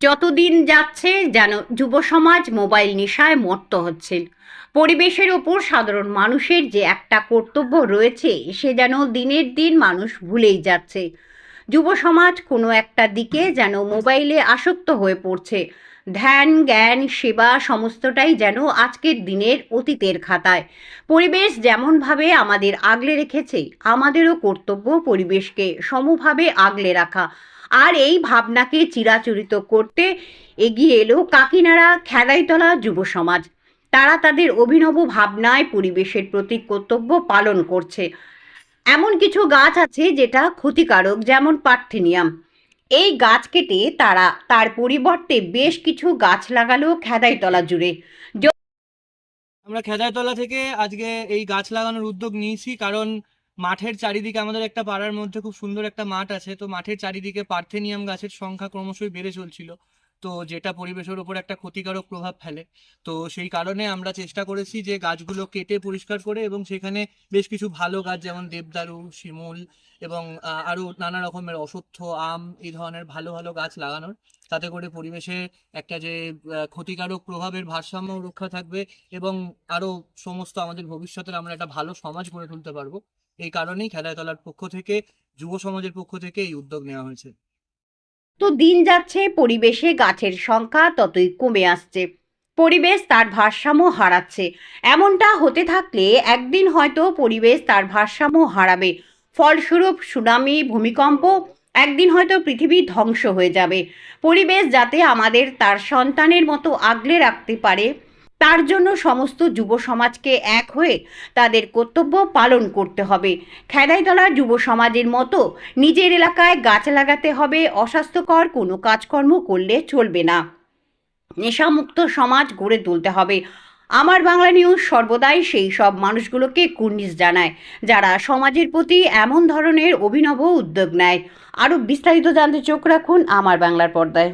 যতদিন যাচ্ছে যেন যুব সমাজ মোবাইল নেশায় মত্ত হচ্ছে। পরিবেশের ওপর সাধারণ মানুষের যে একটা কর্তব্য রয়েছে, সে যেন দিনের দিন মানুষ ভুলেই যাচ্ছে। যুব সমাজ কোনো একটা দিকে যেন মোবাইলে আসক্ত হয়ে পড়ছে। ধ্যান, জ্ঞান, সেবা সমস্তটাই যেন আজকের দিনের অতীতের খাতায়। পরিবেশ যেমনভাবে আমাদের আগলে রেখেছে, আমাদেরও কর্তব্য পরিবেশকে সমভাবে আগলে রাখা। আর এই ভাবনাকে চিরাচরিত করতে এগিয়ে এলো কাকিনাড়া খেদাইতলা যুব সমাজ। তারা তাদের অভিনব ভাবনায় পরিবেশের প্রতি কর্তব্য পালন করছে। এমন কিছু গাছ আছে যেটা ক্ষতিকারক, যেমন পার্থেনিয়াম। এই গাছ কেটে তারা, তার পরিবর্তে বেশ কিছু গাছ লাগালো খেদাইতলা জুড়ে। আমরা খেদাইতলা থেকে আজকে এই গাছ লাগানোর উদ্যোগ নিয়েছি কারণ মাঠের চারিদিকে আমাদের একটা পাড়ার মধ্যে খুব সুন্দর একটা মাঠ আছে, তো মাঠের চারিদিকে পার্থেনিয়াম গাছের সংখ্যা ক্রমশই বেড়ে চলছিল। তো যেটা পরিবেশের উপর একটা ক্ষতিকারক প্রভাব ফেলে। তো সেই কারণে আমরা চেষ্টা করেছি যে গাছগুলো কেটে পরিষ্কার করে এবং সেখানে বেশ কিছু ভালো গাছ যেমন দেবদারু, শিমুল এবং আরও নানা রকমের অশ্বত্থ, আম এই ধরনের ভালো ভালো গাছ লাগানোর। তাতে করে পরিবেশে একটা যে ক্ষতিকারক প্রভাবের ভারসাম্য রক্ষা থাকবে এবং আরও সমস্ত আমাদের ভবিষ্যতের আমরা একটা ভালো সমাজ গড়ে তুলতে পারব। এই কারণেই খেলাধুলার পক্ষ থেকে, যুব সমাজের পক্ষ থেকে এই উদ্যোগ নেওয়া হয়েছে। তো দিন যাচ্ছে, পরিবেশে গাছের সংখ্যা ততই কমে আসছে। পরিবেশ তার ভারসাম্য হারাচ্ছে। এমনটা হতে থাকলে একদিন হয়তো পরিবেশ তার ভারসাম্য হারাবে। ফলস্বরূপ সুনামি, ভূমিকম্প, একদিন হয়তো পৃথিবী ধ্বংস হয়ে যাবে। পরিবেশ যাতে আমাদের তার সন্তানের মতো আগলে রাখতে পারে তার জন্য সমস্ত যুব সমাজকে এক হয়ে তাদের কর্তব্য পালন করতে হবে। খেদাইতলা যুব সমাজের মতো নিজের এলাকায় গাছ লাগাতে হবে, অস্বাস্থ্যকর কোনো কাজকর্ম করলে চলবে না। নেশামুক্ত সমাজ গড়ে তুলতে হবে। আমার বাংলা নিউজ সর্বদাই সেই সব মানুষগুলোকে কুর্নিশ জানায়, যারা সমাজের প্রতি এমন ধরনের অভিনব উদ্যোগ নেয়। আরও বিস্তারিত জানতে চোখ রাখুন আমার বাংলার পর্দায়।